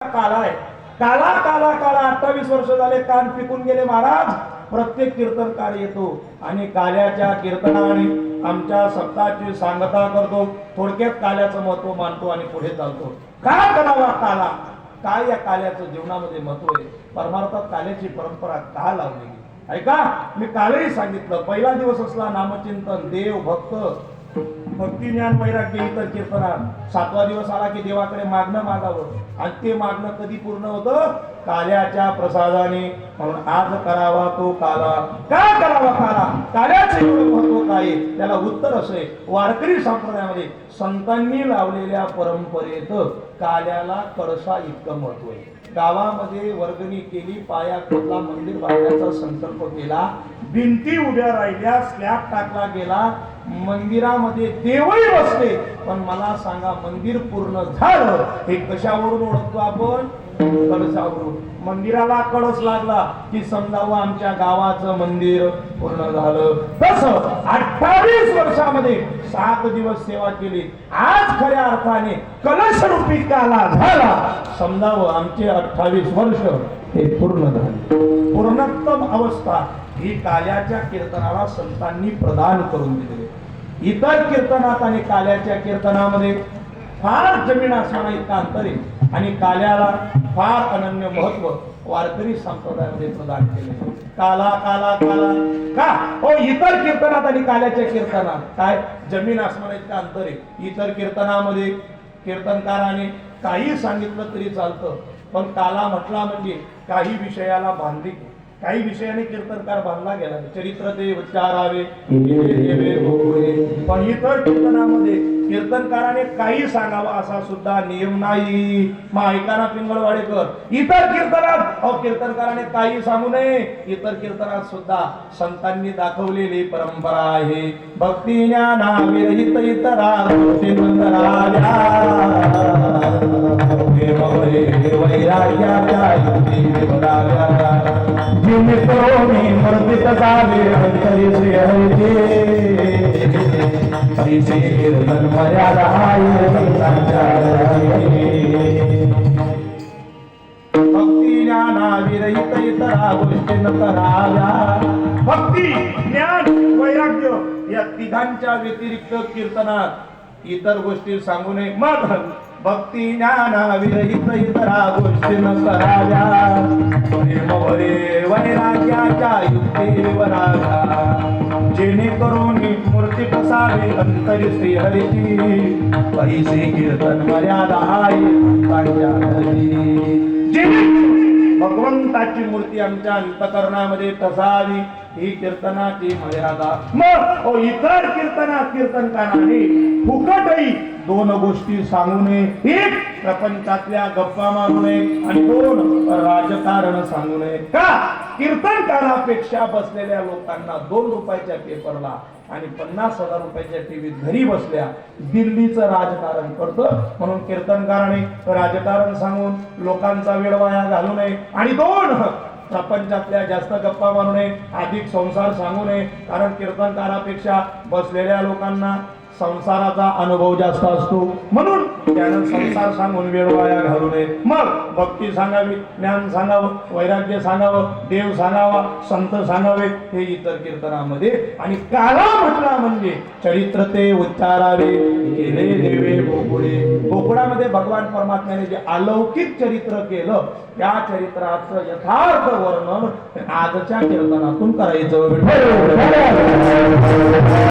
काला आहे काला काला. काला अठ्ठावीस वर्ष झाले कान पिकून गेले महाराज. प्रत्येक कीर्तनकार येतो आणि काल्याच्या कीर्तनाने आमच्या सत्ताची सांगता करतो. थोडक्यात काल्याचं महत्त्व मानतो आणि पुढे चालतो. काय करावा काला? काय या काल्याचं जीवनामध्ये महत्त्व आहे? परमार्थात काल्याची परंपरा का लावली ऐका मी कालही सांगितलं. पहिला दिवस असला नामचिंतन देव भक्त भक्ती ज्ञान वैराग्य इतर कीर्तनात सातवा दिवस आला की देवाकडे मागणं मागावं. आणि ते मागणं कधी पूर्ण होतं? काल्याच्या प्रसादाने. म्हणून आज करावा तो काला. का करावा काला? काल्याचं एवढं महत्त्व काय? त्याला उत्तर असे वारकरी संप्रदायामध्ये संतांनी लावलेल्या परंपरेत काल्याला कळसा इतकं महत्त्व आहे. गावामध्ये वर्गणी केली पाया खोदला मंदिर बांधण्याचा संकल्प केला भिंती उभ्या राहिल्या स्लॅब टाकला गेला मंदिरामध्ये देवही बसले. पण मला सांगा मंदिर पूर्ण झालं हे कशावरून ओळखतो आपण? कळसावरून. मंदिराला कळस लागला की समजावं आमच्या गावाचं मंदिर पूर्ण झालं. तस अठ्ठावीस वर्षामध्ये सात दिवस सेवा केली. आज खऱ्या अर्थाने कलश रूपी काला झाला. समजावं आमचे अठ्ठावीस वर्ष हे पूर्ण झाले. पूर्णोत्तम अवस्था ही काल्याच्या कीर्तनाला संतांनी प्रदान करून दिले. इतर कीर्तनात आणि काल्याच्या कीर्तनामध्ये फार जमीन आसमाना इतका अंतर आहे. आणि काल्याला फार अनन्य महत्त्व वारकरी संप्रदायामध्ये प्रदान केले काला काला काला. का? हो इतर कीर्तनात आणि काल्याच्या कीर्तनात. काय? जमीन आसमाना इतका अंतर आहे. इतर कीर्तनामध्ये कीर्तनकाराने काही सांगितलं तरी चालतं. पण काला म्हटला म्हणजे काही विषयाला बांधिक काही विषयाने कीर्तनकार बांधला गेला चरित्र देवे भोगवे. पण इतर कीर्तनामध्ये कीर्तनकाराने काही सांगावा असा सुद्धा नियम नाही. मग ऐका ना पिंगळवाडेकर इतर कीर्तनात अहो कीर्तनकाराने काही सांगू नये. इतर कीर्तनात सुद्धा संतांनी दाखवलेली परंपरा आहे. भक्ती ज्ञाना विरहित इतरा अंतरी श्री कीर्तन मर्यादा आहे भक्ती ज्ञाना विरहित इतरा गोष्टी न कराव्या. भक्ती ज्ञान वैराग्य या तिघांच्या व्यतिरिक्त कीर्तनात इतर गोष्टी सांगू नये. मग भक्ती ज्ञाना विरहित इतरा गोष्टी न कराव्या प्रेम वरे वैराग्याच्या युक्ती वराव्या जेणेकरून मूर्ती कसावी अंतरी श्री हरीची पैसे कीर्तन मर्यादा आई जेणेकरून भगवंताची मूर्ती आमच्या अंतकरणामध्ये तसावी ही कीर्तनाची मर्यादा मग ओ इतर कीर्तनात कीर्तनकाराने फुकटही दोन गोष्टी सांगू नये. एक प्रपंचातल्या गप्पा मारू नये. आणि दोन राजकारण सांगू नये. का? कीर्तनकारापेक्षा बसलेल्या लोकांना दोन रुपयाच्या पेपरला आणि पन्नास हजार रुपयाच्या टीव्हीत घरी बसल्या दिल्लीचं राजकारण करतं म्हणून कीर्तनकाराने राजकारण सांगून लोकांचा वेळ वाया घालू नये आणि दोन प्रपंचातल्या जास्त गप्पा मारू नये अधिक संसार सांगू नये. कारण कीर्तनकारापेक्षा बसलेल्या लोकांना संसाराचा अनुभव जास्त असतो. म्हणून त्यानं संसार सांगून वेळ वाया घालू नये. मग भक्ती सांगावी ज्ञान सांगावं वैराग्य सांगावं देव सांगावा संत सांगावे हे इतर कीर्तनामध्ये आणि काला म्हटला म्हणजे चरित्र ते उच्चारावे. केले देवे गोकुळे गोकुळामध्ये भगवान परमात्म्याने जे अलौकिक चरित्र केलं त्या चरित्राचं यथार्थ वर्णन आजच्या कीर्तनातून करायचं.